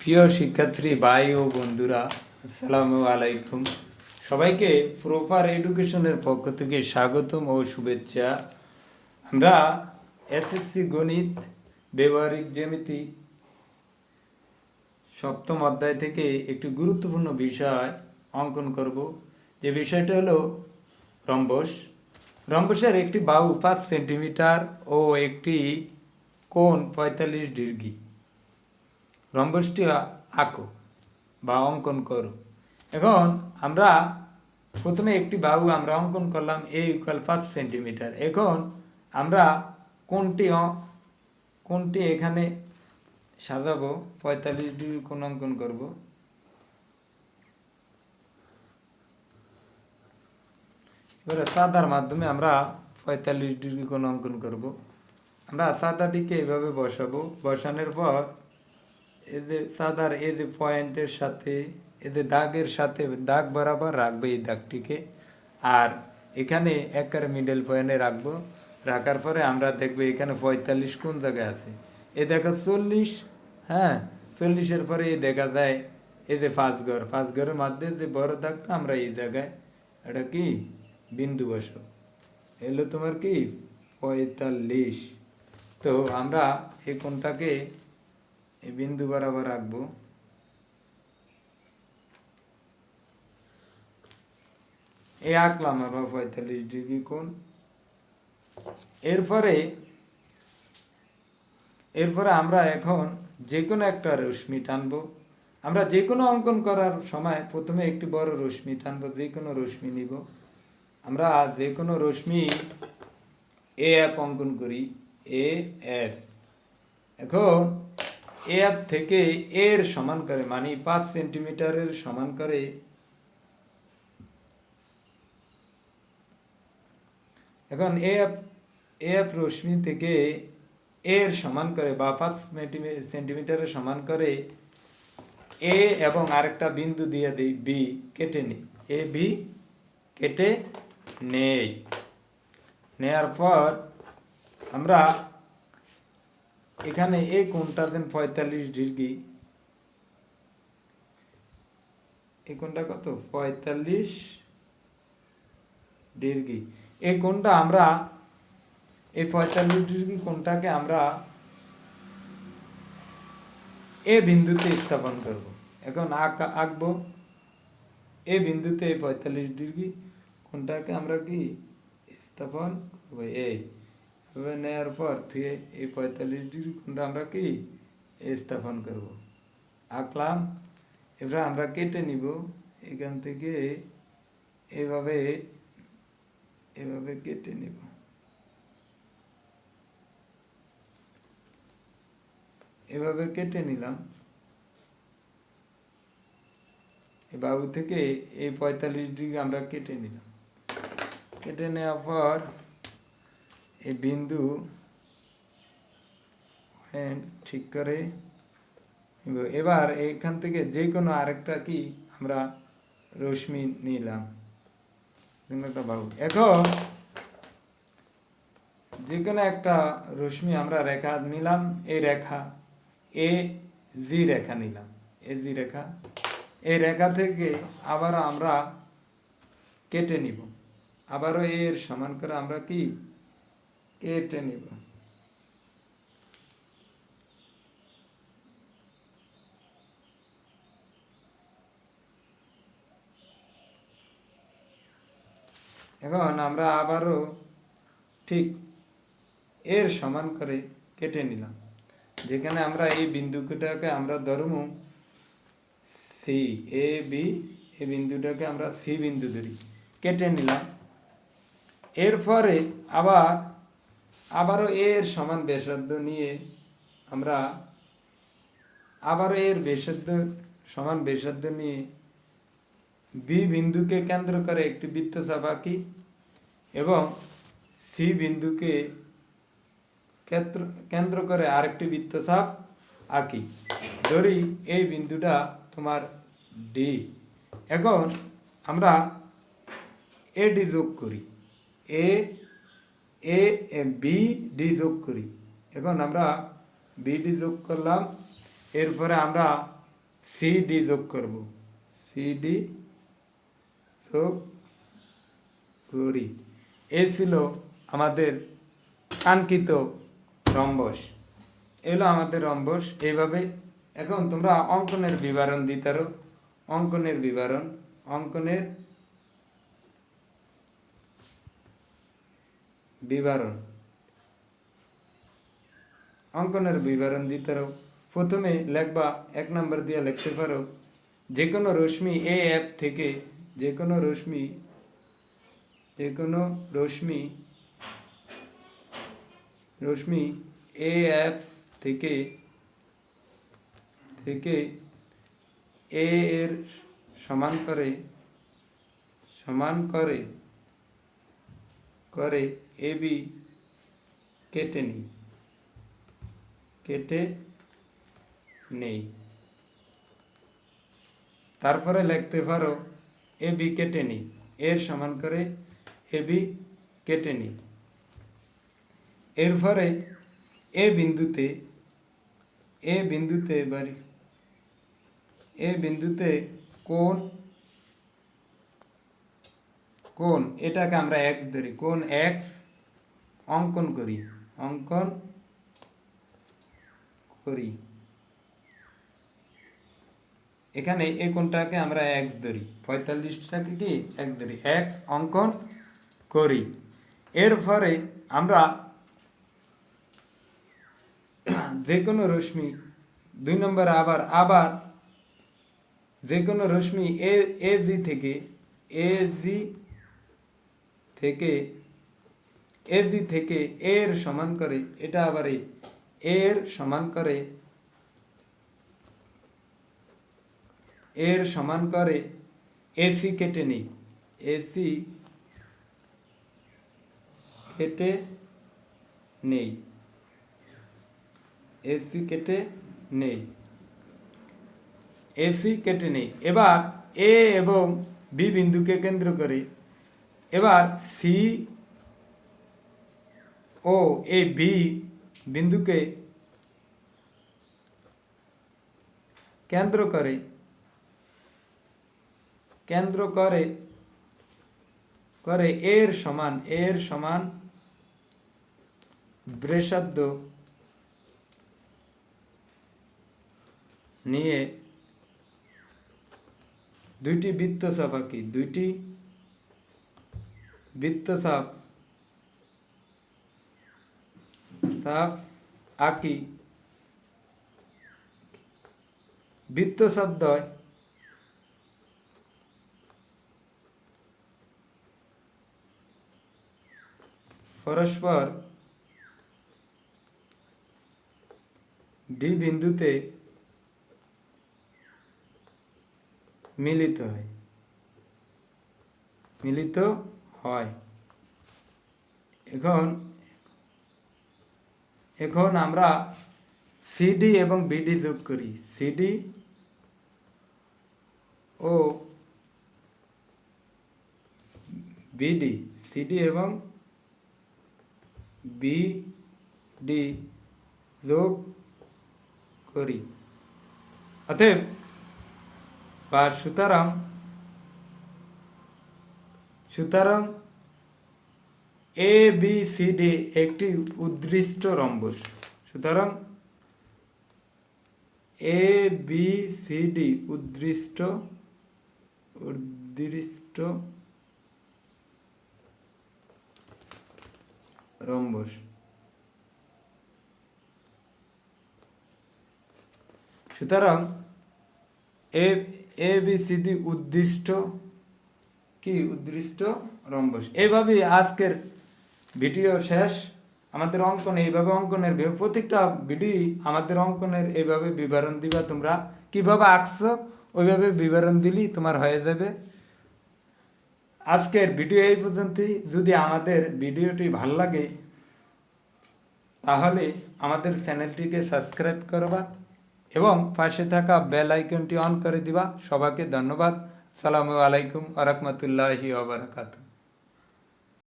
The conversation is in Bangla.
প্রিয় শিক্ষার্থী, ভাই ও বন্ধুরা, আসসালামু আলাইকুম। সবাইকে প্রপার এডুকেশনের পক্ষ থেকে স্বাগতম ও শুভেচ্ছা। আমরা এসএসসি গণিত, ব্যবহারিক জ্যামিতি, সপ্তম অধ্যায় থেকে একটি গুরুত্বপূর্ণ বিষয় অঙ্কন করব। যে বিষয়টা হলো রম্বস। রম্বসের একটি বাহু পাঁচ সেন্টিমিটার ও একটি কোণ পঁয়তাল্লিশ ডিগ্রি। রম্বসটি আঁকো বা অঙ্কন করো। এখন আমরা প্রথমে একটি বাহু আমরা অঙ্কন করলাম এ ইকুয়াল পাঁচ সেন্টিমিটার এখন আমরা কোনটি কোনটি এখানে সাজাবো? পঁয়তাল্লিশ ডিগ্রি কোন অঙ্কন করব। এবারে সাদার মাধ্যমে আমরা পঁয়তাল্লিশ ডিগ্রি কোন অঙ্কন করব। আমরা সাদাটিকে এভাবে বসাবো। বসানোর পর এদের সাদার যে পয়েন্টের সাথে, এদের দাগের সাথে দাগ বরাবর রাখবে এই দাগটিকে। আর এখানে একের মিডল পয়েন্টে রাখব। রাখার পরে আমরা দেখব এখানে পঁয়তাল্লিশ কোন জায়গায় আছে। এ দেখা চল্লিশ হ্যাঁ চল্লিশের পরে এই দেখা যায় এই যে পাঁচ ঘর পাঁচ ঘরের মধ্যে যে বড় দাগটা, আমরা এই জায়গায়, এটা কি? বিন্দু বসো এলো তোমার কি? পঁয়তাল্লিশ। তো আমরা এই কোনটাকে এই বিন্দু বরাবর রাখব। এই আঁকলাম আমরা পঁয়তাল্লিশ ডিগ্রি কোণ। এরপরে এরপরে আমরা এখন যে কোনো একটা রশ্মি টানবো। আমরা যে কোনো অঙ্কন করার সময় প্রথমে একটি বড় রশ্মি টানবো যে কোনো রশ্মি নিব। আমরা যে কোনো রশ্মি এ অ্যাপ অঙ্কন করি এ এফ এখন এ অ্যাপ থেকে এর সমান করে মানে পাঁচ সেন্টিমিটারের সমান করে এখন এফ এ অ্যাপ রশ্মি থেকে এর সমান করে বা পাঁচ সেন্টিমি- সেন্টিমিটারের সমান করে এ এবং আরেকটা বিন্দু দিয়ে দিই, বি কেটে নিই। এ, বি কেটে নেই। নেয়ার পর আমরা এখানে এ কোনটা দেন পঁয়তাল্লিশ ডিগ্রি? এই কোনটা কত? পঁয়তাল্লিশ ডিগ্রি। এই কোনটা আমরা এই পঁয়তাল্লিশ ডিগ্রি কোনটাকে আমরা এ বিন্দুতে স্থাপন করব। এখন আঁক, আঁকবো। এ বিন্দুতে এই পঁয়তাল্লিশ ডিগ্রি, কোনটাকে আমরা কি? স্থাপন করব এই এভাবে নেওয়ার পর থেকে এই পঁয়তাল্লিশ ডিগ্রি কোনটা আমরা কি স্থাপন করব। আঁকলাম, এবার আমরা কেটে নিব। এখান থেকে এভাবে এভাবে কেটে নিব। এভাবে কেটে নিলাম। বাবু থেকে এই পঁয়তাল্লিশ ডিগ্রি আমরা কেটে নিলাম। কেটে নেওয়ার পর এই বিন্দু হ্যাঁ, ঠিক করে। এবার এইখান থেকে যে কোনো আরেকটা কি আমরা রশ্মি নিলাম। একটা এখন যে কোনো একটা রশ্মি আমরা রেখা নিলাম এই রেখা এ জি রেখা নিলাম এ জি রেখা। এই রেখা থেকে আবার আমরা কেটে নিব। আবারও এর সমান করে আমরা কি নিব এখন আমরা আবারও ঠিক এর সমান করে কেটে নিলাম। যেখানে আমরা এই বিন্দুটাকে আমরা ধরব সি এ বি এই বিন্দুটাকে আমরা সি বিন্দু ধরি। কেটে নিলাম। এরপরে আবার আবারও এর সমান ব্যাসার্ধ নিয়ে আমরা আবারও এর ব্যাসার্ধ সমান ব্যাসার্ধ নিয়ে বি বিন্দুকে কেন্দ্র করে একটি বৃত্তচাপ আঁকি এবং সি বিন্দুকে কেন্দ্র করে আরেকটি বৃত্তচাপ আঁকি। ধরি এই বিন্দুটা তোমার ডি এখন আমরা এ ডি যোগ করি। এ এ বি ডি যোগ করি। এখন আমরা বি ডি যোগ করলাম, এরপরে আমরা সি ডি যোগ করব। সি ডি যোগ করি। এই ছিল আমাদের কাঙ্ক্ষিত রম্বস। এলো আমাদের রম্বস, এইভাবে। এখন তোমরা অঙ্কনের বিবরণ দিতারো অঙ্কনের বিবরণ, অঙ্কনের বিবরণ। অঙ্কনের বিবরণ দিতে পারো প্রথমে লেখবা এক নম্বর দিয়ে লিখতে পারো যে কোনো রশ্মি এ অ্যাপ থেকে যে কোনো রশ্মি যে কোনো রশ্মি রশ্মি এ অ্যাপ থেকে থেকে এ এর সমান করে সমান করে করে এ বি কেটে নিই। কেটে নেই। তারপরে লিখতে পারো এ বি কেটে নিই। এর সমান করে এ বি কেটে নিই। এরপরে এ বিন্দুতে এ বিন্দুতে বাড়ি এ বিন্দুতে কোন কোন? এটাকে আমরা এক্স ধরি। কোন এক্স অঙ্কন করি। অঙ্কন করি। এখানে এই কোনটাকে আমরা এক্স ধরি? পঁয়তাল্লিশটাকে কি? এক ধরি। এক্স অঙ্কন করি। এর ফলে আমরা যে কোনো রশ্মি, দুই নম্বর আবার আবার যে কোনো রশ্মি এ এ জি থেকে এ জি থেকে এ জি থেকে এর সমান করে, এটা আবার এর সমান করে, এর সমান করে, এসি কেটে নিই, এসি কেটে নেই, এসি কেটে নেই, এসি কেটে নেই। এবার এ এবং বি বিন্দুকে কেন্দ্র করে এবার সি ও এ বি বিন্দুকে কেন্দ্র করে কেন্দ্র করে করে এর সমান এর সমান ব্রেসাদ্য নিয়ে দুইটি বৃত্ত বৃত্তচাপ আঁকি দুইটি বৃত্তচাপ সাপ আঁকি। বৃত্তচাপ দ্বয় পরস্পর ডি বিন্দুতে মিলিত হয়। মিলিত হয়। এখন এখন আমরা সিডি এবং বিডি যোগ করি। সিডি ও বিডি সিডি এবং বিডি যোগ করি। অতএব, বা সুতরাং সুতরাং এ বি সি ডি একটি উদ্দৃষ্ট রম্বস। সুতরাং এ বি সি ডি উদ্দৃষ্ট উদ্দৃষ্ট রম্বস। সুতরাং A A B C D উদ্দিষ্ট কি? উদ্দৃষ্ট রম্বস। এইভাবেই আজকের ভিডিও শেষ। আমাদের অঙ্কন এইভাবে অঙ্কনের প্রত্যেকটা ভিডিও আমাদের অঙ্কনের এইভাবে বিবরণ দিবা তোমরা। কীভাবে আঁকছো, ওইভাবে বিবরণ দিলেই তোমার হয়ে যাবে। আজকের ভিডিও এই পর্যন্তই। যদি আমাদের ভিডিওটি ভালো লাগে, তাহলে আমাদের চ্যানেলটিকে সাবস্ক্রাইব করবা এবং পাশে থাকা বেল আইকনটি অন করে দিবা। সবাইকে ধন্যবাদ। সালামু আলাইকুম আ রহমতুল্লাহি ওবরাকাতুহ